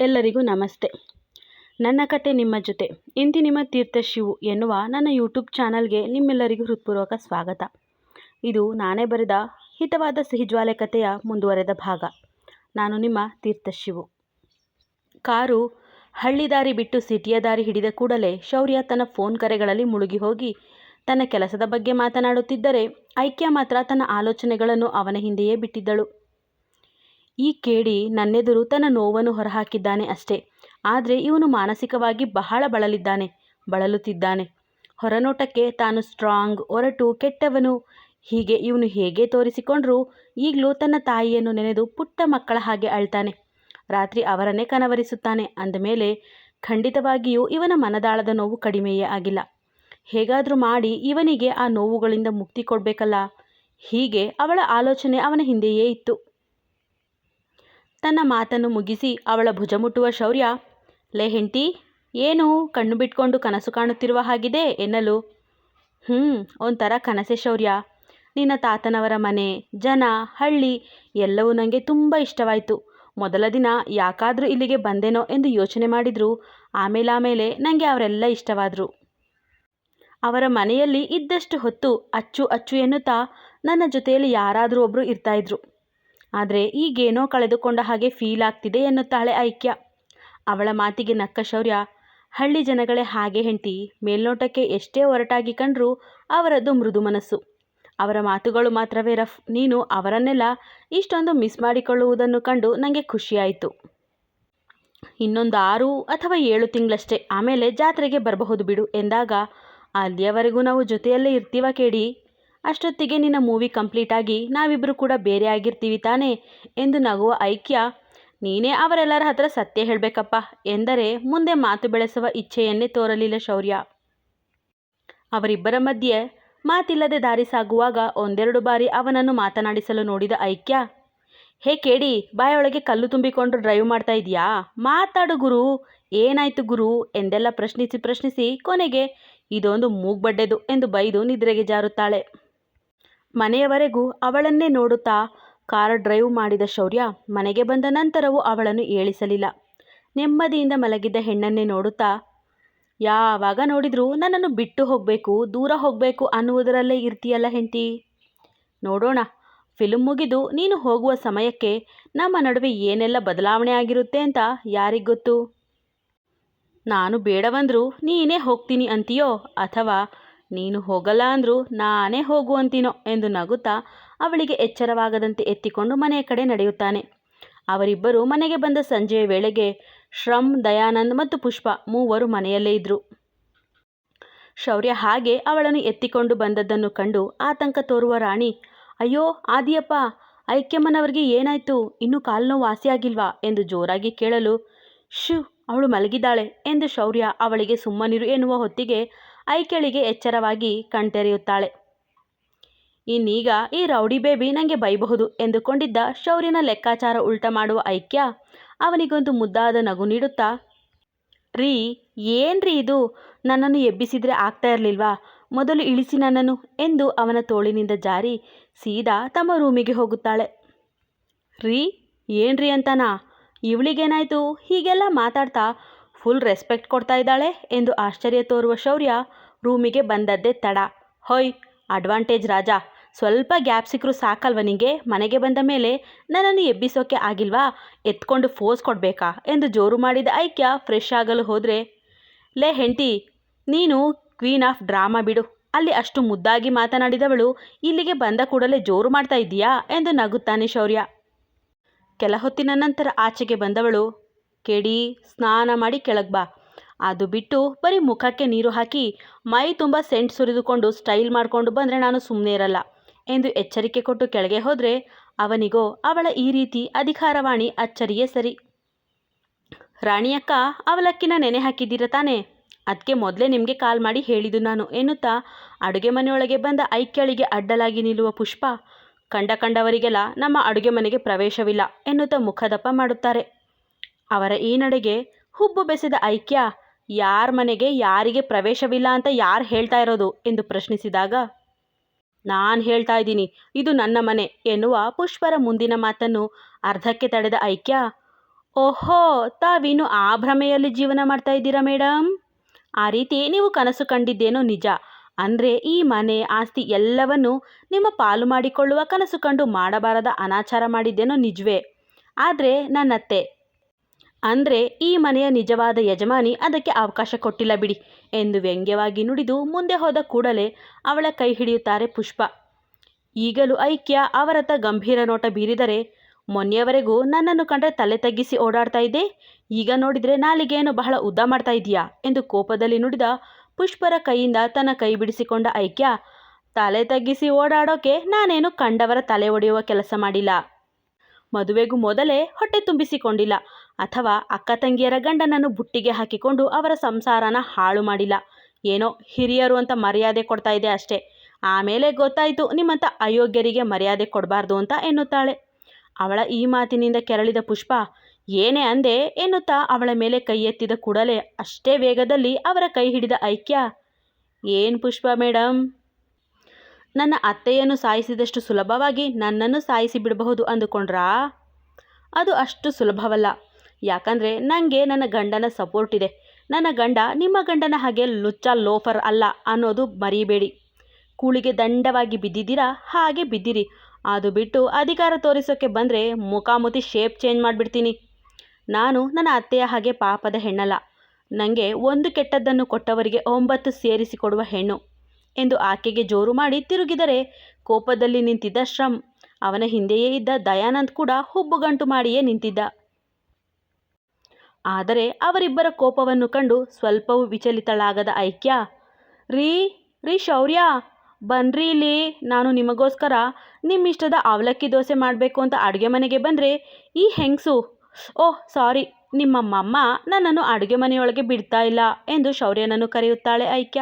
ಎಲ್ಲರಿಗೂ ನಮಸ್ತೆ. ನನ್ನ ಕತೆ ನಿಮ್ಮ ಜೊತೆ. ಇಂತಿ ನಿಮ್ಮ ತೀರ್ಥ ಶಿವು ಎನ್ನುವ ನನ್ನ ಯೂಟ್ಯೂಬ್ ಚಾನಲ್ಗೆ ನಿಮ್ಮೆಲ್ಲರಿಗೂ ಹೃತ್ಪೂರ್ವಕ ಸ್ವಾಗತ. ಇದು ನಾನೇ ಬರೆದ ಹಿತವಾದ ಸಿಹಿಜ್ವಾಲೆ ಕಥೆಯ ಮುಂದುವರೆದ ಭಾಗ. ನಾನು ನಿಮ್ಮ ತೀರ್ಥ ಶಿವು. ಕಾರು ಹಳ್ಳಿ ದಾರಿ ಬಿಟ್ಟು ಸಿಟಿಯ ದಾರಿ ಹಿಡಿದ ಕೂಡಲೇ ಶೌರ್ಯ ತನ್ನ ಫೋನ್ ಕರೆಗಳಲ್ಲಿ ಮುಳುಗಿ ಹೋಗಿ ತನ್ನ ಕೆಲಸದ ಬಗ್ಗೆ ಮಾತನಾಡುತ್ತಿದ್ದರೆ ಐಕ್ಯ ಮಾತ್ರ ತನ್ನ ಆಲೋಚನೆಗಳನ್ನು ಅವನ ಹಿಂದೆಯೇ ಬಿಟ್ಟಿದ್ದಳು. ಈ ಕೇಡಿ ನನ್ನೆದುರು ತನ್ನ ನೋವನ್ನು ಹೊರಹಾಕಿದ್ದಾನೆ ಅಷ್ಟೇ. ಆದರೆ ಇವನು ಮಾನಸಿಕವಾಗಿ ಬಹಳ ಬಳಲಿದ್ದಾನೆ, ಬಳಲುತ್ತಿದ್ದಾನೆ. ಹೊರನೋಟಕ್ಕೆ ತಾನು ಸ್ಟ್ರಾಂಗ್, ಒರಟು, ಕೆಟ್ಟವನು. ಹೀಗೆ ಇವನು ಹೇಗೆ ತೋರಿಸಿಕೊಂಡ್ರೂ, ಈಗಲೂ ತನ್ನ ತಾಯಿಯನ್ನು ನೆನೆದು ಪುಟ್ಟ ಮಕ್ಕಳ ಹಾಗೆ ಅಳ್ತಾನೆ. ರಾತ್ರಿ ಅವರನ್ನೇ ಕನವರಿಸುತ್ತಾನೆ. ಅಂದಮೇಲೆ ಖಂಡಿತವಾಗಿಯೂ ಇವನ ಮನದಾಳದ ನೋವು ಕಡಿಮೆಯೇ ಆಗಿಲ್ಲ. ಹೇಗಾದರೂ ಮಾಡಿ ಇವನಿಗೆ ಆ ನೋವುಗಳಿಂದ ಮುಕ್ತಿ ಕೊಡಬೇಕಲ್ಲ? ಹೀಗೆ ಅವಳ ಆಲೋಚನೆ ಅವನ ಹಿಂದೆಯೇ ಇತ್ತು. ತನ್ನ ಮಾತನ್ನು ಮುಗಿಸಿ ಅವಳ ಭುಜ ಮುಟ್ಟುವ ಶೌರ್ಯ, ಲೇ ಏನು ಕಣ್ಣು ಬಿಟ್ಕೊಂಡು ಕನಸು ಕಾಣುತ್ತಿರುವ ಹಾಗಿದೆ ಎನ್ನಲು? ಹ್ಞೂ ಒಂಥರ ಕನಸೆ ಶೌರ್ಯ. ನಿನ್ನ ತಾತನವರ ಮನೆ, ಜನ, ಹಳ್ಳಿ ಎಲ್ಲವೂ ನನಗೆ ತುಂಬ ಇಷ್ಟವಾಯಿತು. ಮೊದಲ ದಿನ ಯಾಕಾದರೂ ಇಲ್ಲಿಗೆ ಬಂದೇನೋ ಎಂದು ಯೋಚನೆ ಮಾಡಿದ್ರು. ಆಮೇಲೆ ನನಗೆ ಅವರೆಲ್ಲ ಇಷ್ಟವಾದರು. ಅವರ ಮನೆಯಲ್ಲಿ ಇದ್ದಷ್ಟು ಹೊತ್ತು ಅಚ್ಚು ಅಚ್ಚು ಎನ್ನುತ್ತಾ ನನ್ನ ಜೊತೆಯಲ್ಲಿ ಯಾರಾದರೂ ಒಬ್ಬರು ಇರ್ತಾಯಿದ್ರು ಆದರೆ ಈಗೇನೋ ಕಳೆದುಕೊಂಡ ಹಾಗೆ ಫೀಲ್ ಆಗ್ತಿದೆ ಎನ್ನುತ್ತಾಳೆ ಐಕ್ಯ. ಅವಳ ಮಾತಿಗೆ ನಕ್ಕ ಶೌರ್ಯ, ಹಳ್ಳಿ ಜನಗಳೇ ಹಾಗೆ ಹೆಂಟಿ ಮೇಲ್ನೋಟಕ್ಕೆ ಎಷ್ಟೇ ಒರಟಾಗಿ ಕಂಡ್ರೂ ಅವರದ್ದು ಮೃದು ಮನಸ್ಸು. ಅವರ ಮಾತುಗಳು ಮಾತ್ರವೇ ರಫ್, ನೀನು ಅವರನ್ನೆಲ್ಲ ಇಷ್ಟೊಂದು ಮಿಸ್ ಮಾಡಿಕೊಳ್ಳುವುದನ್ನು ಕಂಡು ನನಗೆ ಖುಷಿಯಾಯಿತು. ಇನ್ನೊಂದು ಆರು ಅಥವಾ ಏಳು ತಿಂಗಳಷ್ಟೇ, ಆಮೇಲೆ ಜಾತ್ರೆಗೆ ಬರಬಹುದು ಬಿಡು ಎಂದಾಗ, ಅಲ್ಲಿಯವರೆಗೂ ನಾವು ಜೊತೆಯಲ್ಲೇ ಇರ್ತೀವ ಕೇಳಿ. ಅಷ್ಟೊತ್ತಿಗೆ ನಿನ್ನ ಮೂವಿ ಕಂಪ್ಲೀಟ್ ಆಗಿ ನಾವಿಬ್ಬರು ಕೂಡ ಬೇರೆ ಆಗಿರ್ತೀವಿ ತಾನೇ ಎಂದು ನಗುವ ಐಕ್ಯ. ನೀನೇ ಅವರೆಲ್ಲರ ಹತ್ರ ಸತ್ಯ ಹೇಳಬೇಕಪ್ಪ ಎಂದರೆ ಮುಂದೆ ಮಾತು ಬೆಳೆಸುವ ಇಚ್ಛೆಯನ್ನೇ ತೋರಲಿಲ್ಲ ಶೌರ್ಯ. ಅವರಿಬ್ಬರ ಮಧ್ಯೆ ಮಾತಿಲ್ಲದೆ ದಾರಿ ಸಾಗುವಾಗ ಒಂದೆರಡು ಬಾರಿ ಅವನನ್ನು ಮಾತನಾಡಿಸಲು ನೋಡಿದ ಐಕ್ಯ, ಹೇ ಕೇಡಿ, ಬಾಯೊಳಗೆ ಕಲ್ಲು ತುಂಬಿಕೊಂಡು ಡ್ರೈವ್ ಮಾಡ್ತಾ ಇದೆಯಾ ಮಾತಾಡು ಗುರು, ಏನಾಯ್ತು ಗುರು? ಎಂದೆಲ್ಲ ಪ್ರಶ್ನಿಸಿ ಪ್ರಶ್ನಿಸಿ ಕೊನೆಗೆ, ಇದೊಂದು ಮೂಗ್ಬಡ್ಡೆದು ಎಂದು ಬೈದು ನಿದ್ರೆಗೆ ಜಾರುತ್ತಾಳೆ. ಮನೆಯವರೆಗೂ ಅವಳನ್ನೇ ನೋಡುತ್ತಾ ಕಾರ್ ಡ್ರೈವ್ ಮಾಡಿದ ಶೌರ್ಯ ಮನೆಗೆ ಬಂದ ನಂತರವೂ ಅವಳನ್ನು ಏಳಿಸಲಿಲ್ಲ. ನೆಮ್ಮದಿಯಿಂದ ಮಲಗಿದ್ದ ಹೆಣ್ಣನ್ನೇ ನೋಡುತ್ತಾ, ಯಾವಾಗ ನೋಡಿದರೂ ನನ್ನನ್ನು ಬಿಟ್ಟು ಹೋಗಬೇಕು, ದೂರ ಹೋಗಬೇಕು ಅನ್ನುವುದರಲ್ಲೇ ಇರ್ತೀಯಲ್ಲ ಹೆಂಡತಿ. ನೋಡೋಣ, ಫಿಲ್ಮ್ ಮುಗಿದು ನೀನು ಹೋಗುವ ಸಮಯಕ್ಕೆ ನಮ್ಮ ನಡುವೆ ಏನೆಲ್ಲ ಬದಲಾವಣೆ ಆಗಿರುತ್ತೆ ಅಂತ ಯಾರಿಗೆ ಗೊತ್ತು? ನಾನು ಬೇಡವಂದರೂ ನೀನೇ ಹೋಗ್ತೀನಿ ಅಂತೀಯೋ ಅಥವಾ ನೀನು ಹೋಗಲ್ಲ ಅಂದರೂ ನಾನೇ ಹೋಗು ಅಂತೀನೋ ಎಂದು ನಗುತ್ತಾ ಅವಳಿಗೆ ಎಚ್ಚರವಾಗದಂತೆ ಎತ್ತಿಕೊಂಡು ಮನೆಯ ಕಡೆ ನಡೆಯುತ್ತಾನೆ. ಅವರಿಬ್ಬರು ಮನೆಗೆ ಬಂದ ಸಂಜೆಯ ವೇಳೆಗೆ ಶ್ರಮ್, ದಯಾನಂದ್ ಮತ್ತು ಪುಷ್ಪ ಮೂವರು ಮನೆಯಲ್ಲೇ ಇದ್ದರು ಶೌರ್ಯ ಹಾಗೆ ಅವಳನ್ನು ಎತ್ತಿಕೊಂಡು ಬಂದದ್ದನ್ನು ಕಂಡು ಆತಂಕ ತೋರುವ ರಾಣಿ, ಅಯ್ಯೋ, ಆದಿಯಪ್ಪ, ಐಕ್ಯಮ್ಮನವರಿಗೆ ಏನಾಯ್ತು? ಇನ್ನೂ ಕಾಲು ವಾಸಿಯಾಗಿಲ್ವಾ? ಎಂದು ಜೋರಾಗಿ ಕೇಳಲು ಶು ಅವಳು ಮಲಗಿದ್ದಾಳೆ ಎಂದು ಶೌರ್ಯ ಅವಳಿಗೆ ಸುಮ್ಮನಿರು ಎನ್ನುವ ಹೊತ್ತಿಗೆ ಐಕ್ಯಳಿಗೆ ಎಚ್ಚರವಾಗಿ ಕಣ್ತೆರೆಯುತ್ತಾಳೆ ಇನ್ನೀಗ ಈ ರೌಡಿ ಬೇಬಿ ನನಗೆ ಬೈಬಹುದು ಎಂದುಕೊಂಡಿದ್ದ ಶೌರ್ಯನ ಲೆಕ್ಕಾಚಾರ ಉಲ್ಟ ಮಾಡುವ ಐಕ್ಯ ಅವನಿಗೊಂದು ಮುದ್ದಾದ ನಗು ನೀಡುತ್ತಾ, ರೀ ಏನ್ರಿ ಇದು? ನನ್ನನ್ನು ಎಬ್ಬಿಸಿದ್ರೆ ಆಗ್ತಾ ಇರಲಿಲ್ವಾ? ಮೊದಲು ಇಳಿಸಿ ನನ್ನನ್ನು ಎಂದು ಅವನ ತೋಳಿನಿಂದ ಜಾರಿ ಸೀದಾ ತಮ್ಮ ರೂಮಿಗೆ ಹೋಗುತ್ತಾಳೆ. ರೀ, ಏನ್ರಿ ಅಂತನಾ? ಇವಳಿಗೇನಾಯ್ತು? ಹೀಗೆಲ್ಲ ಮಾತಾಡ್ತಾ ಫುಲ್ ರೆಸ್ಪೆಕ್ಟ್ ಕೊಡ್ತಾ ಇದ್ದಾಳೆ ಎಂದು ಆಶ್ಚರ್ಯ ತೋರುವ ಶೌರ್ಯ ರೂಮಿಗೆ ಬಂದದ್ದೇ ತಡ. ಹೊಯ್ ಅಡ್ವಾಂಟೇಜ್ ರಾಜ. ಸ್ವಲ್ಪ ಗ್ಯಾಪ್ ಸಿಕ್ಕರೂ ಸಾಕಲ್ವ ನಿಂಗೆ? ಮನೆಗೆ ಬಂದ ಮೇಲೆ ನನ್ನನ್ನು ಎಬ್ಬಿಸೋಕೆ ಆಗಿಲ್ವಾ? ಎತ್ಕೊಂಡು ಫೋರ್ಸ್ ಕೊಡಬೇಕಾ? ಎಂದು ಜೋರು ಮಾಡಿದ ಐಕ್ಯ ಫ್ರೆಶ್ ಆಗಲು ಹೋದರೆ, ಲೇ ಹೆಂಡತಿ, ನೀನು ಕ್ವೀನ್ ಆಫ್ ಡ್ರಾಮಾ ಬಿಡು. ಅಲ್ಲಿ ಅಷ್ಟು ಮುದ್ದಾಗಿ ಮಾತನಾಡಿದವಳು ಇಲ್ಲಿಗೆ ಬಂದ ಕೂಡಲೇ ಜೋರು ಮಾಡ್ತಾ ಇದ್ದೀಯಾ? ಎಂದು ನಗುತ್ತಾನೆ ಶೌರ್ಯ. ಕೆಲ ಹೊತ್ತಿನ ನಂತರ ಆಚೆಗೆ ಬಂದವಳು ಕೆಡಿ, ಸ್ನಾನ ಮಾಡಿ ಕೆಳಗೆ ಬಾ. ಅದು ಬಿಟ್ಟು ಬರೀ ಮುಖಕ್ಕೆ ನೀರು ಹಾಕಿ ಮೈ ತುಂಬ ಸೆಂಟ್ ಸುರಿದುಕೊಂಡು ಸ್ಟೈಲ್ ಮಾಡಿಕೊಂಡು ಬಂದರೆ ನಾನು ಸುಮ್ಮನೆ ಇರಲ್ಲ ಎಂದು ಎಚ್ಚರಿಕೆ ಕೊಟ್ಟು ಕೆಳಗೆ ಹೋದರೆ ಅವನಿಗೋ, ಅವಳ ಈ ರೀತಿ ಅಧಿಕಾರವಾಣಿ ಅಚ್ಚರಿಯೇ ಸರಿ. ರಾಣಿಯಕ್ಕ, ಅವಲಕ್ಕಿನ ನೆನೆ ಹಾಕಿದ್ದೀರ ತಾನೇ? ಅದಕ್ಕೆ ಮೊದಲೇ ನಿಮಗೆ ಕಾಲ್ ಮಾಡಿ ಹೇಳಿದ್ದು ನಾನು ಎನ್ನುತ್ತಾ ಅಡುಗೆ ಮನೆಯೊಳಗೆ ಬಂದ ಐಕ್ಯಳಿಗೆ ಅಡ್ಡಲಾಗಿ ನಿಲ್ಲುವ ಪುಷ್ಪ. ಕಂಡ ಕಂಡವರಿಗೆಲ್ಲ ನಮ್ಮ ಅಡುಗೆ ಮನೆಗೆ ಪ್ರವೇಶವಿಲ್ಲ ಎನ್ನುತ್ತಾ ಮುಖದಪ್ಪ ಮಾಡುತ್ತಾರೆ. ಅವರ ಈ ನಡೆಗೆ ಹುಬ್ಬು ಬೆಸೆದ ಐಕ್ಯ, ಯಾರ ಮನೆಗೆ ಯಾರಿಗೆ ಪ್ರವೇಶವಿಲ್ಲ ಅಂತ ಯಾರು ಹೇಳ್ತಾ ಇರೋದು? ಎಂದು ಪ್ರಶ್ನಿಸಿದಾಗ, ನಾನು ಹೇಳ್ತಾ ಇದ್ದೀನಿ, ಇದು ನನ್ನ ಮನೆ ಎನ್ನುವ ಪುಷ್ಪರ ಮುಂದಿನ ಮಾತನ್ನು ಅರ್ಧಕ್ಕೆ ತಡೆದ ಐಕ್ಯ, ಓಹೋ ತಾವಿನ್ನು ಆ ಭ್ರಮೆಯಲ್ಲಿ ಜೀವನ ಮಾಡ್ತಾ ಇದ್ದೀರಾ ಮೇಡಮ್ ಆ ರೀತಿ ನೀವು ಕನಸು ಕಂಡಿದ್ದೇನೋ ನಿಜ. ಅಂದರೆ ಈ ಮನೆ ಆಸ್ತಿ ಎಲ್ಲವನ್ನು ನಿಮ್ಮ ಪಾಲು ಮಾಡಿಕೊಳ್ಳುವ ಕನಸು ಕಂಡು ಮಾಡಬಾರದ ಅನಾಚಾರ ಮಾಡಿದ್ದೇನೋ ನಿಜವೇ. ಆದರೆ ನನ್ನತ್ತೆ ಅಂದರೆ ಈ ಮನೆಯ ನಿಜವಾದ ಯಜಮಾನಿ ಅದಕ್ಕೆ ಅವಕಾಶ ಕೊಟ್ಟಿಲ್ಲ ಬಿಡಿ ಎಂದು ವ್ಯಂಗ್ಯವಾಗಿ ನುಡಿದು ಮುಂದೆ ಹೋದ ಕೂಡಲೇ ಅವಳ ಕೈ ಹಿಡಿಯುತ್ತಾರೆ ಪುಷ್ಪ. ಈಗಲೂ ಐಕ್ಯ, ಅವರತ್ತ ಗಂಭೀರ ನೋಟ ಬೀರಿದರೆ ಮೊನ್ನೆಯವರೆಗೂ ನನ್ನನ್ನು ಕಂಡ್ರೆ ತಲೆ ತಗ್ಗಿಸಿ ಓಡಾಡ್ತಾ ಇದ್ದೆ. ಈಗ ನೋಡಿದರೆ ನಾಲಿಗೆಯನ್ನು ಬಹಳ ಉದ್ದ ಮಾಡ್ತಾ ಇದೀಯಾ ಎಂದು ಕೋಪದಲ್ಲಿ ನುಡಿದ ಪುಷ್ಪರ ಕೈಯಿಂದ ತನ್ನ ಕೈ ಬಿಡಿಸಿಕೊಂಡ ಐಕ್ಯ, ತಲೆ ತಗ್ಗಿಸಿ ಓಡಾಡೋಕೆ ನಾನೇನು ಕಂಡವರ ತಲೆ ಒಡೆಯುವ ಕೆಲಸ ಮಾಡಿಲ್ಲ. ಮದುವೆಗೂ ಮೊದಲೇ ಹೊಟ್ಟೆ ತುಂಬಿಸಿಕೊಂಡಿಲ್ಲ. ಅಥವಾ ಅಕ್ಕ ತಂಗಿಯರ ಗಂಡನನ್ನು ಬುಟ್ಟಿಗೆ ಹಾಕಿಕೊಂಡು ಅವರ ಸಂಸಾರನ ಹಾಳು ಮಾಡಿಲ್ಲ. ಏನೋ ಹಿರಿಯರು ಅಂತ ಮರ್ಯಾದೆ ಕೊಡ್ತಾ ಇದೆ ಅಷ್ಟೇ. ಆಮೇಲೆ ಗೊತ್ತಾಯಿತು ನಿಮ್ಮಂಥ ಅಯೋಗ್ಯರಿಗೆ ಮರ್ಯಾದೆ ಕೊಡಬಾರ್ದು ಅಂತ ಎನ್ನುತ್ತಾಳೆ. ಅವಳ ಈ ಮಾತಿನಿಂದ ಕೆರಳಿದ ಪುಷ್ಪ, ಏನೇ ಅಂದೆ ಎನ್ನುತ್ತಾ ಅವಳ ಮೇಲೆ ಕೈ ಎತ್ತಿದ ಕೂಡಲೇ ಅಷ್ಟೇ ವೇಗದಲ್ಲಿ ಅವರ ಕೈ ಹಿಡಿದ ಐಕ್ಯ, ಏನು ಪುಷ್ಪ ಮೇಡಮ್ ನನ್ನ ಅತ್ತೆಯನ್ನು ಸಾಯಿಸಿದಷ್ಟು ಸುಲಭವಾಗಿ ನನ್ನನ್ನು ಸಾಯಿಸಿ ಬಿಡಬಹುದು ಅಂದುಕೊಂಡ್ರಾ? ಅದು ಅಷ್ಟು ಸುಲಭವಲ್ಲ. ಯಾಕಂದರೆ ನನಗೆ ನನ್ನ ಗಂಡನ ಸಪೋರ್ಟ್ ಇದೆ. ನನ್ನ ಗಂಡ ನಿಮ್ಮ ಗಂಡನ ಹಾಗೆ ಲುಚ್ಚ ಲೋಫರ್ ಅಲ್ಲ ಅನ್ನೋದು ಮರೀಬೇಡಿ. ಕೂಳಿಗೆ ದಂಡವಾಗಿ ಬಿದ್ದಿದ್ದೀರಾ? ಹಾಗೆ ಬಿದ್ದಿರಿ. ಅದು ಬಿಟ್ಟು ಅಧಿಕಾರ ತೋರಿಸೋಕ್ಕೆ ಬಂದರೆ ಮುಖಾಮುಖಿ ಶೇಪ್ ಚೇಂಜ್ ಮಾಡಿಬಿಡ್ತೀನಿ. ನಾನು ನನ್ನ ಅತ್ತೆಯ ಹಾಗೆ ಪಾಪದ ಹೆಣ್ಣಲ್ಲ. ನನಗೆ ಒಂದು ಕೆಟ್ಟದ್ದನ್ನು ಕೊಟ್ಟವರಿಗೆ ಒಂಬತ್ತು ಸೇರಿಸಿಕೊಡುವ ಹೆಣ್ಣು ಎಂದು ಆಕೆಗೆ ಜೋರು ಮಾಡಿ ತಿರುಗಿದರೆ ಕೋಪದಲ್ಲಿ ನಿಂತಿದ್ದ ಶ್ರಮ್. ಅವನ ಹಿಂದೆಯೇ ಇದ್ದ ದಯಾನಂದ್ ಕೂಡ ಹುಬ್ಬುಗಂಟು ಮಾಡಿಯೇ ನಿಂತಿದ್ದ. ಆದರೆ ಅವರಿಬ್ಬರ ಕೋಪವನ್ನು ಕಂಡು ಸ್ವಲ್ಪವೂ ವಿಚಲಿತಳಾಗದ ಐಕ್ಯ, ರೀ ರೀ ಶೌರ್ಯ, ಬನ್ರಿ ಇಲ್ಲಿ ನಾನು ನಿಮಗೋಸ್ಕರ ನಿಮ್ಮಿಷ್ಟದ ಅವಲಕ್ಕಿ ದೋಸೆ ಮಾಡಬೇಕು ಅಂತ ಅಡುಗೆ ಮನೆಗೆ ಬಂದರೆ ಈ ಹೆಂಗಸು? ಓಹ್ ಸಾರಿ ನಿಮ್ಮ ಮಮ್ಮ ನನ್ನನ್ನು ಅಡುಗೆ ಮನೆಯೊಳಗೆ ಬಿಡ್ತಾ ಇಲ್ಲ ಎಂದು ಶೌರ್ಯನನ್ನು ಕರೆಯುತ್ತಾಳೆ ಐಕ್ಯ.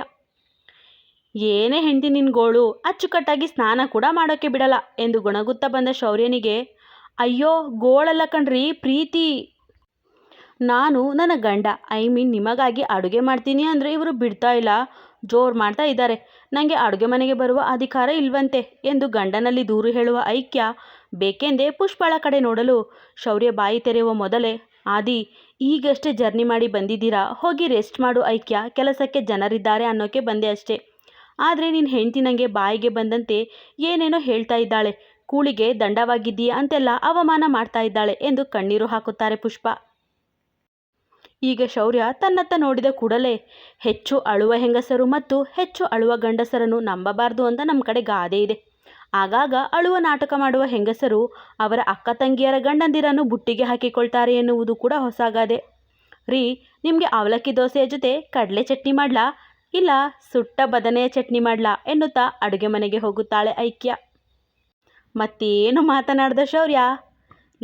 ಏನೇ ಹೆಂಡತಿ ನಿನ್ನ ಗೋಳು, ಅಚ್ಚುಕಟ್ಟಾಗಿ ಸ್ನಾನ ಕೂಡ ಮಾಡೋಕ್ಕೆ ಬಿಡಲ್ಲ ಎಂದು ಗುಣಗುತ್ತಾ ಬಂದ ಶೌರ್ಯನಿಗೆ, ಅಯ್ಯೋ, ಗೋಳಲ್ಲ ಕಣ್ರಿ, ಪ್ರೀತಿ. ನಾನು ನನ್ನ ಗಂಡ ಐ ಮೀನ್ ನಿಮಗಾಗಿ ಅಡುಗೆ ಮಾಡ್ತೀನಿ ಅಂದರೆ ಇವರು ಬಿಡ್ತಾ ಇಲ್ಲ, ಜೋರು ಮಾಡ್ತಾ ಇದ್ದಾರೆ. ನನಗೆ ಅಡುಗೆ ಮನೆಗೆ ಬರುವ ಅಧಿಕಾರ ಇಲ್ವಂತೆ ಎಂದು ಗಂಡನಲ್ಲಿ ದೂರು ಹೇಳುವ ಐಕ್ಯ ಬೇಕೆಂದೇ ಪುಷ್ಪಳ ಕಡೆ ನೋಡಲು. ಶೌರ್ಯ ಬಾಯಿ ತೆರೆಯುವ ಮೊದಲೇ, ಆದಿ, ಈಗಷ್ಟೇ ಜರ್ನಿ ಮಾಡಿ ಬಂದಿದ್ದೀರಾ? ಹೋಗಿ ರೆಸ್ಟ್ ಮಾಡು ಐಕ್ಯ, ಕೆಲಸಕ್ಕೆ ಜನರಿದ್ದಾರೆ ಅನ್ನೋಕ್ಕೆ ಬಂದೆ ಅಷ್ಟೇ. ಆದರೆ ನಿನ್ನ ಹೆಂಡತಿ ನನಗೆ ಬಾಯಿಗೆ ಬಂದಂತೆ ಏನೇನೋ ಹೇಳ್ತಾ ಇದ್ದಾಳೆ. ಕೂಳಿಗೆ ದಂಡವಾಗಿದ್ದೀಯಾ ಅಂತೆಲ್ಲ ಅವಮಾನ ಮಾಡ್ತಾ ಇದ್ದಾಳೆ ಎಂದು ಕಣ್ಣೀರು ಹಾಕುತ್ತಾರೆ ಪುಷ್ಪ. ಈಗ ಶೌರ್ಯ ತನ್ನತ್ತ ನೋಡಿದ ಕೂಡಲೇ ಹೆಚ್ಚು ಅಳುವ ಹೆಂಗಸರು ಮತ್ತು ಹೆಚ್ಚು ಅಳುವ ಗಂಡಸರನ್ನು ನಂಬಬಾರದು ಅಂತ ನಮ್ಮ ಕಡೆ ಗಾದೆ ಇದೆ. ಆಗಾಗ ಅಳುವ ನಾಟಕ ಮಾಡುವ ಹೆಂಗಸರು ಅವರ ಅಕ್ಕ ತಂಗಿಯರ ಗಂಡಂದಿರನ್ನು ಬುಟ್ಟಿಗೆ ಹಾಕಿಕೊಳ್ತಾರೆ ಎನ್ನುವುದು ಕೂಡ ಹೊಸ ಗಾದೆ. ರೀ, ನಿಮಗೆ ಅವಲಕ್ಕಿ ದೋಸೆಯ ಜೊತೆ ಕಡಲೆ ಚಟ್ನಿ ಮಾಡ್ಲಾ? ಇಲ್ಲ, ಸುಟ್ಟ ಬದನೆಯ ಚಟ್ನಿ ಮಾಡ್ಲಾ? ಎನ್ನುತ್ತಾ ಅಡುಗೆ ಮನೆಗೆ ಹೋಗುತ್ತಾಳೆ ಐಕ್ಯ. ಮತ್ತೇನು ಮಾತನಾಡ್ದ ಶೌರ್ಯ?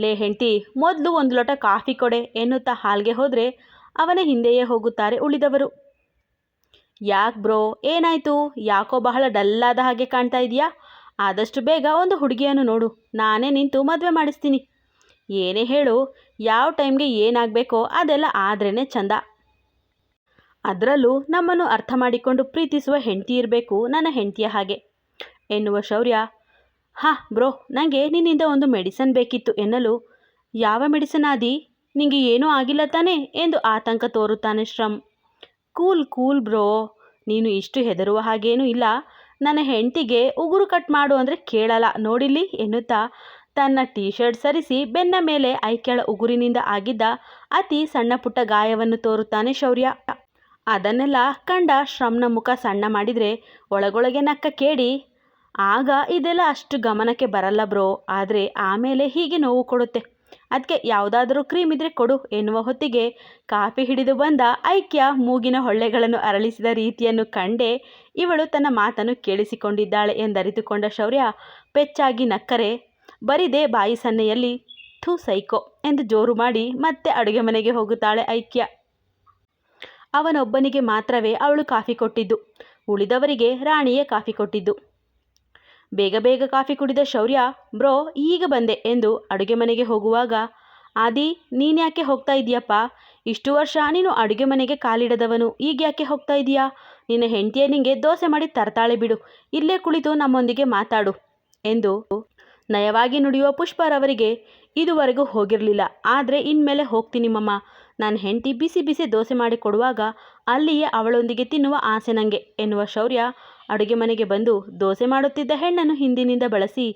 ಲೇ ಹೆಂಡತಿ, ಮೊದಲು ಒಂದು ಲೋಟ ಕಾಫಿ ಕೊಡೆ ಎನ್ನುತ್ತಾ ಹಾಲ್ಗೆ ಹೋದರೆ ಅವನ ಹಿಂದೆಯೇ ಹೋಗುತ್ತಾರೆ ಉಳಿದವರು. ಯಾಕೆ ಬ್ರೋ, ಏನಾಯಿತು? ಯಾಕೋ ಬಹಳ ಡಲ್ಲಾದ ಹಾಗೆ ಕಾಣ್ತಾ ಇದೆಯಾ ಆದಷ್ಟು ಬೇಗ ಒಂದು ಹುಡುಗಿಯನ್ನು ನೋಡು, ನಾನೇ ನಿಂತು ಮದುವೆ ಮಾಡಿಸ್ತೀನಿ. ಏನೇ ಹೇಳು, ಯಾವ ಟೈಮ್ಗೆ ಏನಾಗಬೇಕೋ ಅದೆಲ್ಲ ಆದ್ರೇ ಚಂದ. ಅದರಲ್ಲೂ ನಮ್ಮನ್ನು ಅರ್ಥ ಮಾಡಿಕೊಂಡು ಪ್ರೀತಿಸುವ ಹೆಂಡತಿ ಇರಬೇಕು ನನ್ನ ಹೆಂಡತಿಯ ಹಾಗೆ. ಎನ್ನುವ ಶೌರ್ಯ ಹಾಂ, ಬ್ರೋ ನನಗೆ ನಿನ್ನಿಂದ ಒಂದು ಮೆಡಿಸನ್ ಬೇಕಿತ್ತು ಎನ್ನಲು. ಯಾವ ಮೆಡಿಸನ್ ಆದಿ? ನಿಂಗೆ ಏನೂ ಆಗಿಲ್ಲ ತಾನೆ ಎಂದು ಆತಂಕ ತೋರುತ್ತಾನೆ ಶ್ರಮ್. Cool cool, bro. ನೀನು ಇಷ್ಟು ಹೆದರುವ ಹಾಗೇನೂ ಇಲ್ಲ. ನನ್ನ ಹೆಂಡತಿಗೆ ಉಗುರು ಕಟ್ ಮಾಡು ಅಂದರೆ ಕೇಳಲ್ಲ ನೋಡಿಲಿ ಎನ್ನುತ್ತಾ. ತನ್ನ ಟೀ ಶರ್ಟ್ ಸರಿಸಿ ಬೆನ್ನ ಮೇಲೆ ಐಕೆಳ ಉಗುರಿನಿಂದ ಆಗಿದ್ದ ಅತಿ ಸಣ್ಣ ಪುಟ್ಟ ಗಾಯವನ್ನು ತೋರುತ್ತಾನೆ ಶೌರ್ಯ. ಅದನ್ನೆಲ್ಲ ಕಂಡ ಶ್ರಮ್ನ ಮುಖ ಸಣ್ಣ ಮಾಡಿದರೆ ಒಳಗೊಳಗೆ ನಕ್ಕ ಕೇಳಿ ಆಗ ಇದೆಲ್ಲ ಅಷ್ಟು ಗಮನಕ್ಕೆ ಬರಲ್ಲ ಬ್ರೋ, ಆದರೆ ಆಮೇಲೆ ಹೀಗೆ ನೋವು ಕೊಡುತ್ತೆ. ಅದಕ್ಕೆ ಯಾವುದಾದ್ರೂ ಕ್ರೀಮ್ ಇದ್ದರೆ ಕೊಡು ಎನ್ನುವ ಹೊತ್ತಿಗೆ ಕಾಫಿ ಹಿಡಿದು ಬಂದ ಐಕ್ಯ ಮೂಗಿನ ಹೊಳ್ಳೆಗಳನ್ನು ಅರಳಿಸಿದ ರೀತಿಯನ್ನು ಕಂಡೇ ಇವಳು ತನ್ನ ಮಾತನ್ನು ಕೇಳಿಸಿಕೊಂಡಿದ್ದಾಳೆ ಎಂದರಿತುಕೊಂಡ ಶೌರ್ಯ ಪೆಚ್ಚಾಗಿ ನಕ್ಕರೆ, ಬರಿದೆ ಬಾಯಿ ಸನ್ನೆಯಲ್ಲಿ, ಥೂ ಸೈಕೋ ಎಂದು ಜೋರು ಮಾಡಿ ಮತ್ತೆ ಅಡುಗೆ ಮನೆಗೆ ಹೋಗುತ್ತಾಳೆ ಐಕ್ಯ. ಅವನೊಬ್ಬನಿಗೆ ಮಾತ್ರವೇ ಅವಳು ಕಾಫಿ ಕೊಟ್ಟಿದ್ದು, ಉಳಿದವರಿಗೆ ರಾಣಿಯೇ ಕಾಫಿ ಕೊಟ್ಟಿದ್ದು. ಬೇಗ ಬೇಗ ಕಾಫಿ ಕುಡಿದ ಶೌರ್ಯ, ಬ್ರೋ, ಈಗ ಬಂದೆ ಎಂದು ಅಡುಗೆ ಮನೆಗೆ ಹೋಗುವಾಗ, ಆದಿ ನೀನ್ಯಾಕೆ ಹೋಗ್ತಾ ಇದೀಯಪ್ಪ ಇಷ್ಟು ವರ್ಷ ನೀನು ಅಡುಗೆ ಮನೆಗೆ ಕಾಲಿಡದವನು, ಈಗ ಯಾಕೆ ಹೋಗ್ತಾ ಇದೀಯಾ ನಿನ್ನ ಹೆಂಡತಿಯ ನಿಂಗೆ ದೋಸೆ ಮಾಡಿ ತರ್ತಾಳೆ ಬಿಡು, ಇಲ್ಲೇ ಕುಳಿತು ನಮ್ಮೊಂದಿಗೆ ಮಾತಾಡು ಎಂದು ನಯವಾಗಿ ನುಡಿಯುವ ಪುಷ್ಪರವರಿಗೆ ಇದುವರೆಗೂ ಹೋಗಿರಲಿಲ್ಲ. ಆದರೆ ಇನ್ಮೇಲೆ ಹೋಗ್ತೀನಿ ಮಮ್ಮ. ನಾನು ಹೆಂಡತಿ ಬಿಸಿ ಬಿಸಿ ದೋಸೆ ಮಾಡಿ ಕೊಡುವಾಗ ಅಲ್ಲಿಯೇ ಅವಳೊಂದಿಗೆ ತಿನ್ನುವ ಆಸೆ ನನಗೆ ಎನ್ನುವ ಶೌರ್ಯ ಅಡುಗೆ ಮನೆಗೆ ಬಂದು ದೋಸೆ ಮಾಡುತ್ತಿದ್ದ ಹೆಣ್ಣನ್ನು ಹಿಂದಿನಿಂದ ಬಳಸಿ,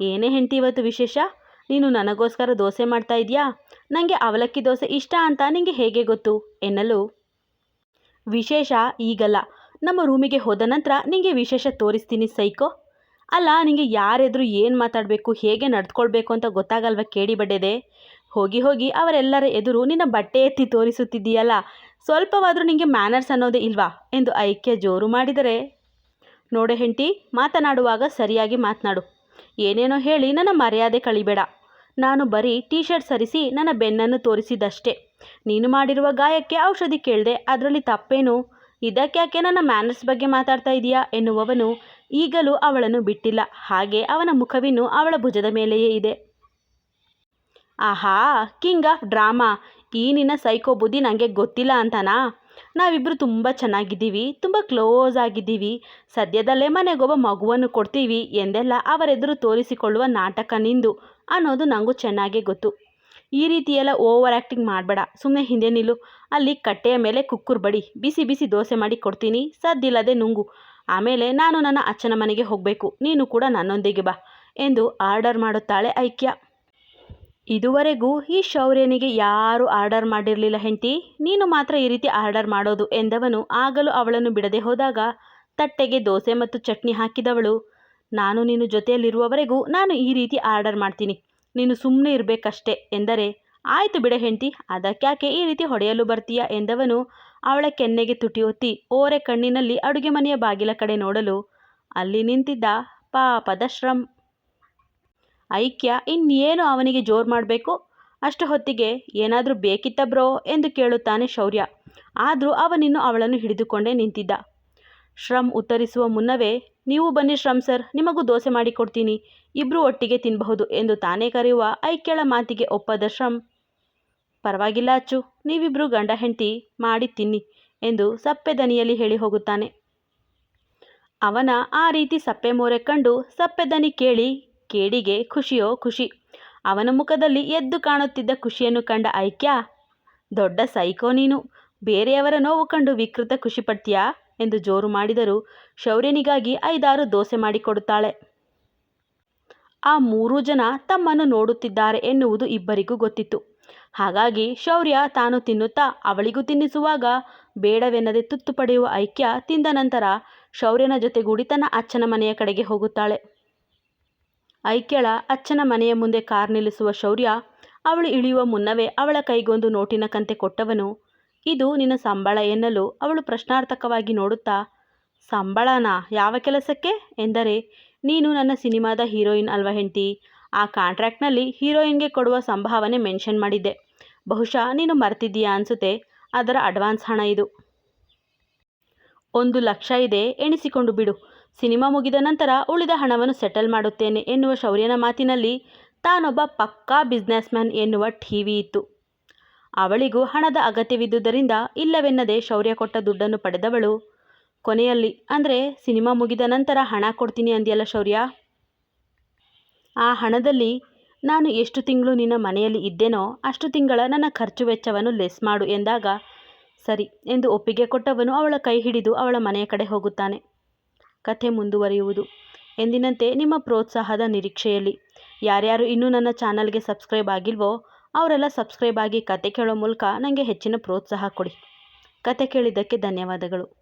ಏನೇ ಹೆಂಡತಿ ಇವತ್ತು ವಿಶೇಷ? ನೀನು ನನಗೋಸ್ಕರ ದೋಸೆ ಮಾಡ್ತಾ ಇದೆಯಾ? ನನಗೆ ಅವಲಕ್ಕಿ ದೋಸೆ ಇಷ್ಟ ಅಂತ ನಿಮಗೆ ಹೇಗೆ ಗೊತ್ತು? ಎನ್ನಲು, ವಿಶೇಷ? ಈಗಲ್ಲ. ನಮ್ಮ ರೂಮಿಗೆ ಹೋದ ನಂತರ ನಿಮಗೆ ವಿಶೇಷ ತೋರಿಸ್ತೀನಿ ಸೈಕೋ. ಅಲ್ಲ ನಿಮಗೆ ಯಾರೆದ್ರು ಏನು ಮಾತಾಡಬೇಕು, ಹೇಗೆ ನಡ್ಕೊಳ್ಬೇಕು ಅಂತ ಗೊತ್ತಾಗಲ್ವ ಕೇಳಿ ಬಡ್ಡೆದೆ? ಹೋಗಿ ಹೋಗಿ ಅವರೆಲ್ಲರ ಎದುರು ನಿನ್ನ ಬಟ್ಟೆ ಎತ್ತಿ ತೋರಿಸುತ್ತಿದ್ದೀಯಲ್ಲ, ಸ್ವಲ್ಪವಾದರೂ ನಿಮಗೆ ಮ್ಯಾನರ್ಸ್ ಅನ್ನೋದೇ ಇಲ್ವಾ? ಎಂದು ಐಕ್ಯ ಜೋರು ಮಾಡಿದರೆ ನೋಡೆ ಹೆಂಡತಿ, ಮಾತನಾಡುವಾಗ ಸರಿಯಾಗಿ ಮಾತನಾಡು. ಏನೇನೋ ಹೇಳಿ ನನ್ನ ಮರ್ಯಾದೆ ಕಳಿಬೇಡ. ನಾನು ಬರೀ ಟೀ ಶರ್ಟ್ ಸರಿಸಿ ನನ್ನ ಬೆನ್ನನ್ನು ತೋರಿಸಿದಷ್ಟೇ. ನೀನು ಮಾಡಿರುವ ಗಾಯಕ್ಕೆ ಔಷಧಿ ಕೇಳಿದೆ ಅದರಲ್ಲಿ ತಪ್ಪೇನು? ಇದಕ್ಕ್ಯಾಕೆ ನನ್ನ ಮ್ಯಾನರ್ಸ್ ಬಗ್ಗೆ ಮಾತಾಡ್ತಾ ಇದೆಯಾ ಎನ್ನುವವನು ಈಗಲೂ ಅವಳನ್ನು ಬಿಟ್ಟಿಲ್ಲ. ಹಾಗೆ ಅವನ ಮುಖವಿನ್ನು ಅವಳ ಭುಜದ ಮೇಲೆಯೇ ಇದೆ. ಆಹಾ, ಕಿಂಗ್ ಆಫ್ ಡ್ರಾಮಾ. ಈ ನಿನ್ನ ಸೈಕೋ ಬುದ್ಧಿ ನನಗೆ ಗೊತ್ತಿಲ್ಲ ಅಂತನಾ? ನಾವಿಬ್ಬರು ತುಂಬ ಚೆನ್ನಾಗಿದ್ದೀವಿ, ತುಂಬ ಕ್ಲೋಸ್ ಆಗಿದ್ದೀವಿ. ಸದ್ಯದಲ್ಲೇ ಮನೆಗೊಬ್ಬ ಮಗುವನ್ನು ಕೊಡ್ತೀವಿ ಎಂದೆಲ್ಲ ಅವರೆದುರು ತೋರಿಸಿಕೊಳ್ಳುವ ನಾಟಕ ನಿಂದು ಅನ್ನೋದು ನನಗೂ ಚೆನ್ನಾಗೇ ಗೊತ್ತು. ಈ ರೀತಿಯೆಲ್ಲ ಓವರ್ ಆ್ಯಕ್ಟಿಂಗ್ ಮಾಡಬೇಡ. ಸುಮ್ಮನೆ ಹಿಂದೆ ನಿಲ್ಲು. ಅಲ್ಲಿ ಕಟ್ಟೆಯ ಮೇಲೆ ಕುಕ್ಕುರ್ ಬಡಿ, ಬಿಸಿ ಬಿಸಿ ದೋಸೆ ಮಾಡಿ ಕೊಡ್ತೀನಿ, ಸದ್ದಿಲ್ಲದೆ ನುಂಗು. ಆಮೇಲೆ ನಾನು ನನ್ನ ಅಚ್ಚನ ಮನೆಗೆ ಹೋಗಬೇಕು, ನೀನು ಕೂಡ ನನ್ನೊಂದಿಗೆ ಬಾ ಎಂದು ಆರ್ಡರ್ ಮಾಡುತ್ತಾಳೆ ಐಕ್ಯ. ಇದುವರೆಗೂ ಈ ಶೌರ್ಯನಿಗೆ ಯಾರೂ ಆರ್ಡರ್ ಮಾಡಿರಲಿಲ್ಲ ಹೆಂಡತಿ. ನೀನು ಮಾತ್ರ ಈ ರೀತಿ ಆರ್ಡರ್ ಮಾಡೋದು ಎಂದವನು. ಆಗಲೂ ಅವಳನ್ನು ಬಿಡದೆ ಹೋದಾಗ ತಟ್ಟೆಗೆ ದೋಸೆ ಮತ್ತು ಚಟ್ನಿ ಹಾಕಿದವಳು. ನಾನು ನೀನು ಜೊತೆಯಲ್ಲಿರುವವರೆಗೂ ನಾನು ಈ ರೀತಿ ಆರ್ಡರ್ ಮಾಡ್ತೀನಿ. ನೀನು ಸುಮ್ಮನೆ ಇರಬೇಕಷ್ಟೇ ಎಂದರೆ, ಆಯಿತು ಬಿಡ ಹೆಂಡತಿ, ಅದಕ್ಯಾಕೆ ಈ ರೀತಿ ಹೊಡೆಯಲು ಬರ್ತೀಯ ಎಂದವನು ಅವಳ ಕೆನ್ನೆಗೆ ತುಟಿ ಒತ್ತಿ ಓರೆ ಕಣ್ಣಿನಲ್ಲಿ ಅಡುಗೆ ಮನೆಯ ಬಾಗಿಲ ಕಡೆ ನೋಡಲು. ಅಲ್ಲಿ ನಿಂತಿದ್ದ ಪಾಪದ ಶ್ರಮ್. ಐಕ್ಯ ಇನ್ನೇನು ಅವನಿಗೆ ಜೋರು ಮಾಡಬೇಕು? ಅಷ್ಟು ಹೊತ್ತಿಗೆ ಏನಾದರೂ ಬೇಕಿತ್ತ ಬ್ರೋ? ಎಂದು ಕೇಳುತ್ತಾನೆ ಶೌರ್ಯ. ಆದರೂ ಅವನಿನ್ನು ಅವಳನ್ನು ಹಿಡಿದುಕೊಂಡೇ ನಿಂತಿದ್ದ. ಶ್ರಮ್ ಉತ್ತರಿಸುವ ಮುನ್ನವೇ, ನೀವು ಬನ್ನಿ ಶ್ರಮ್ ಸರ್, ನಿಮಗೂ ದೋಸೆ ಮಾಡಿಕೊಡ್ತೀನಿ ಇಬ್ಬರು ಒಟ್ಟಿಗೆ ತಿನ್ನಬಹುದು ಎಂದು ತಾನೇ ಕರೆಯುವ ಐಕ್ಯಳ ಮಾತಿಗೆ ಒಪ್ಪದ ಶ್ರಮ್, ಪರವಾಗಿಲ್ಲ ಅಚ್ಚು ನೀವಿಬ್ಬರು ಗಂಡ ಹೆಂಡತಿ ಮಾಡಿ ತಿನ್ನಿ ಎಂದು ಸಪ್ಪೆ ದನಿಯಲ್ಲಿ ಹೇಳಿ ಹೋಗುತ್ತಾನೆ. ಅವನ ಆ ರೀತಿ ಸಪ್ಪೆ ಮೋರೆ ಕಂಡು ಸಪ್ಪೆ ದನಿ ಕೇಳಿ ಕೇಡಿಗೆ ಖುಷಿಯೋ ಖುಷಿ. ಅವನ ಮುಖದಲ್ಲಿ ಎದ್ದು ಕಾಣುತ್ತಿದ್ದ ಖುಷಿಯನ್ನು ಕಂಡ ಐಕ್ಯ, ದೊಡ್ಡ ಸೈಕೋ ನೀನು. ಬೇರೆಯವರ ನೋವು ಕಂಡು ವಿಕೃತ ಖುಷಿ ಪಡ್ತೀಯಾ ಎಂದು ಜೋರು ಮಾಡಿದರೂ ಶೌರ್ಯನಿಗಾಗಿ ಐದಾರು ದೋಸೆ ಮಾಡಿಕೊಡುತ್ತಾಳೆ ಆ ಮೂರೂ ಜನ ತಮ್ಮನ್ನು ನೋಡುತ್ತಿದ್ದಾರೆ ಎನ್ನುವುದು ಇಬ್ಬರಿಗೂ ಗೊತ್ತಿತ್ತು. ಹಾಗಾಗಿ ಶೌರ್ಯ ತಾನು ತಿನ್ನುತ್ತಾ ಅವಳಿಗೂ ತಿನ್ನಿಸುವಾಗ ಬೇಡವೆನ್ನದೆ ತುತ್ತು ಪಡೆಯುವ ಐಕ್ಯ ತಿಂದ ನಂತರ ಶೌರ್ಯನ ಜೊತೆಗೂಡಿ ತನ್ನ ಅಚ್ಚನ ಮನೆಯ ಕಡೆಗೆ ಹೋಗುತ್ತಾಳೆ. ಐಕ್ಯಳ ಅಚ್ಚನ ಮನೆಯ ಮುಂದೆ ಕಾರ್ ನಿಲ್ಲಿಸುವ ಶೌರ್ಯ ಅವಳು ಇಳಿಯುವ ಮುನ್ನವೇ ಅವಳ ಕೈಗೊಂದು ನೋಟಿನ ಕಂತೆ ಕೊಟ್ಟವನು. ಇದು ನಿನ್ನ ಸಂಬಳ ಎನ್ನಲು ಅವಳು ಪ್ರಶ್ನಾರ್ಥಕವಾಗಿ ನೋಡುತ್ತಾ, ಸಂಬಳನಾ? ಯಾವ ಕೆಲಸಕ್ಕೆ? ಎಂದರೆ, ನೀನು ನನ್ನ ಸಿನಿಮಾದ ಹೀರೋಯಿನ್ ಅಲ್ವಾ ಹೆಂಡತಿ? ಆ ಕಾಂಟ್ರಾಕ್ಟ್ನಲ್ಲಿ ಹೀರೋಯಿನ್ಗೆ ಕೊಡುವ ಸಂಭಾವನೆ ಮೆನ್ಷನ್ ಮಾಡಿದ್ದೆ. ಬಹುಶಃ ನೀನು ಮರ್ತಿದ್ದೀಯಾ ಅನಿಸುತ್ತೆ. ಅದರ ಅಡ್ವಾನ್ಸ್ ಹಣ ಇದು. ಒಂದು ಲಕ್ಷ ಇದೆ, ಎಣಿಸಿಕೊಂಡು ಬಿಡು. ಸಿನಿಮಾ ಮುಗಿದ ನಂತರ ಉಳಿದ ಹಣವನ್ನು ಸೆಟಲ್ ಮಾಡುತ್ತೇನೆ ಎನ್ನುವ ಶೌರ್ಯನ ಮಾತಿನಲ್ಲಿ ತಾನೊಬ್ಬ ಪಕ್ಕಾ ಬಿಸ್ನೆಸ್ ಮ್ಯಾನ್ ಎನ್ನುವ ಟಿವಿ ಇತ್ತು. ಅವಳಿಗೂ ಹಣದ ಅಗತ್ಯವಿದ್ದುದರಿಂದ ಇಲ್ಲವೆನ್ನದೆ ಶೌರ್ಯ ಕೊಟ್ಟ ದುಡ್ಡನ್ನು ಪಡೆದವಳು. ಕೊನೆಯಲ್ಲಿ, ಅಂದರೆ ಸಿನಿಮಾ ಮುಗಿದ ನಂತರ ಹಣ ಕೊಡ್ತೀನಿ ಅಂದಿಯಲ್ಲ ಶೌರ್ಯ? ಆ ಹಣದಲ್ಲಿ ನಾನು ಎಷ್ಟು ತಿಂಗಳು ನಿನ್ನ ಮನೆಯಲ್ಲಿ ಇದ್ದೇನೋ ಅಷ್ಟು ತಿಂಗಳ ನನ್ನ ಖರ್ಚು ವೆಚ್ಚವನ್ನು ಲೆಸ್ ಮಾಡು ಎಂದಾಗ, ಸರಿ ಎಂದು ಒಪ್ಪಿಗೆ ಕೊಟ್ಟವನು ಅವಳ ಕೈ ಹಿಡಿದು ಅವಳ ಮನೆಯ ಕಡೆ ಹೋಗುತ್ತಾನೆ. ಕಥೆ ಮುಂದುವರಿಯುವುದು. ಎಂದಿನಂತೆ ನಿಮ್ಮ ಪ್ರೋತ್ಸಾಹದ ನಿರೀಕ್ಷೆಯಲ್ಲಿ. ಯಾರ್ಯಾರು ಇನ್ನೂ ನನ್ನ ಚಾನಲ್ಗೆ ಸಬ್ಸ್ಕ್ರೈಬ್ ಆಗಿಲ್ವೋ, ಅವರೆಲ್ಲ ಸಬ್ಸ್ಕ್ರೈಬ್ ಆಗಿ ಕತೆ ಕೇಳೋ ಮೂಲಕ ನನಗೆ ಹೆಚ್ಚಿನ ಪ್ರೋತ್ಸಾಹ ಕೊಡಿ. ಕತೆ ಕೇಳಿದ್ದಕ್ಕೆ ಧನ್ಯವಾದಗಳು.